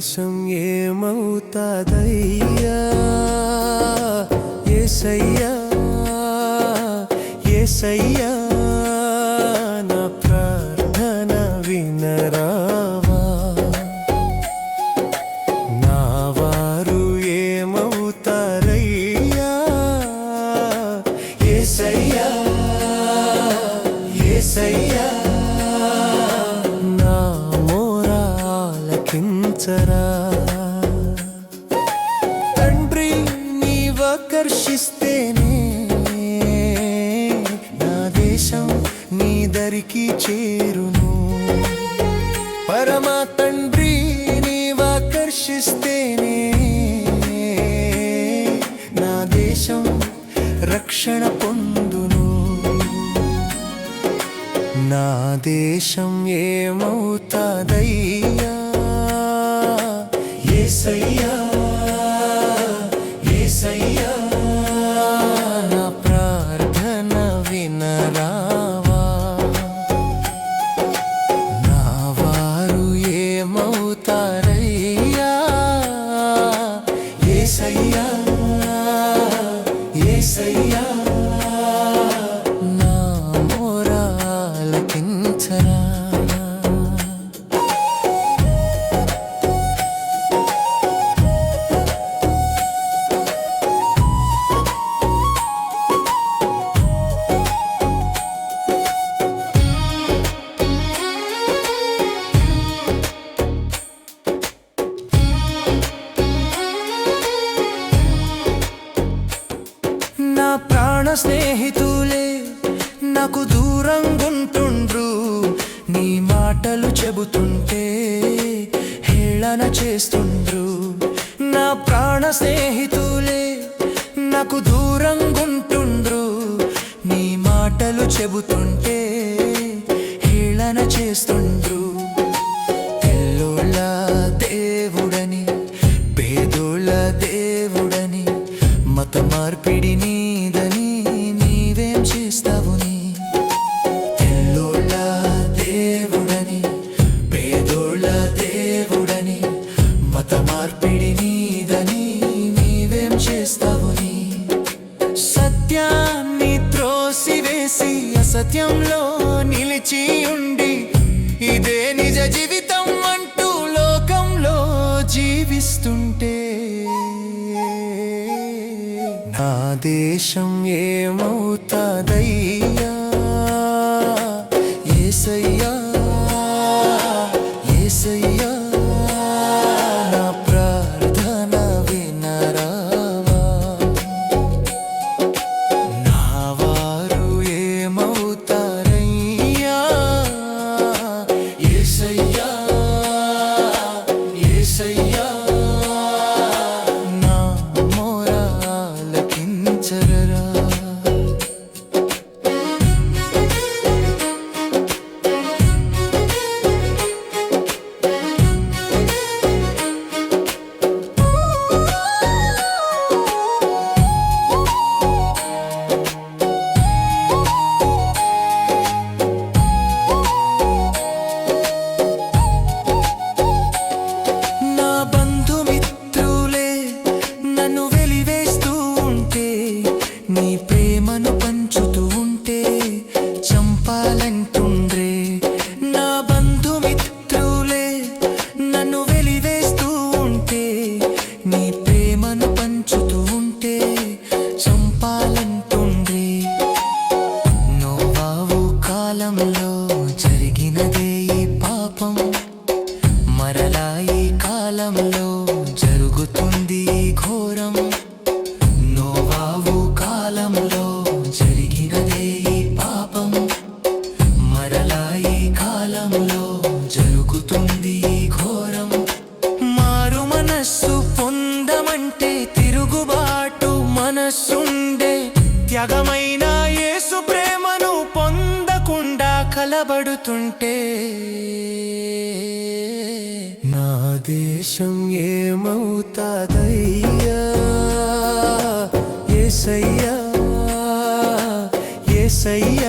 దేశం ఏమవుతాదయ్యా? ఏసయ్యా ఏసయ్యా నా ప్రార్థన వినరావా? నా వారు ఏమవుతారయ్యా? ఏసయ్యా ఏసయ్యా మోరాలకించరా తండ్రి నీవకర్షిస్తేనే నా దేశం నీ దరికి చేరును. పరమా తండ్రి నీవకర్షిస్తేనే నా దేశం రక్షణ పొందును. నా దేశం ఏమవుతాదయ్యా? ఏసయ్యా ఏసయ్యా నా ప్రార్థన వినరావా? నా వారు ఏమవుతారయ్యా స్నేహితులే నాకు దూరంగుంటుండ్రు. నీ మాటలు చెబుతుంటే హేళన చేస్తుండ్రు. నా ప్రాణ స్నేహితులే నాకు దూరంగుంటుండ్రు. నీ మాటలు చెబుతుంటే హేళన చేస్తుండ్రు. తెల్లోళ్ళ దేవుడని పేదోళ్ళ దేవుడని మత మార్పిడిని దేశం ఏమవుతాదయ్యా? ఏసయ్యా యేసు ప్రేమను పొందకుండా కలబడుతుంటే నా దేశం ఏమవుతాదయ్యా? ఏసయ్యా ఏసయ్యా.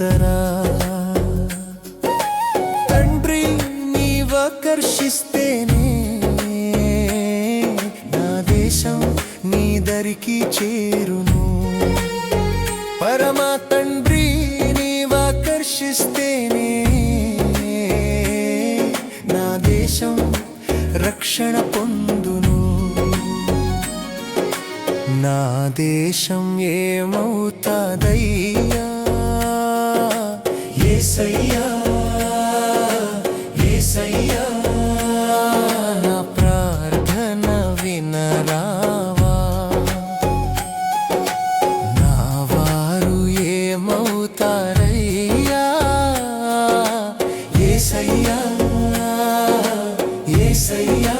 చేయుదురా తండ్రి నీవకర్షిస్తేనే నా దేశం నీ దరికి చేరును. పరమ తండ్రి నీవకర్షిస్తేనే నా దేశం రక్షణ పొందును. నా దేశం ఏమవుతాదయ్యా? ఏసయ్యా ఏసయ్యా నా ప్రార్థన వినరావా? నా వారు ఏమవుతారయ్యా? ఏసయ్యా ఏసయ్యా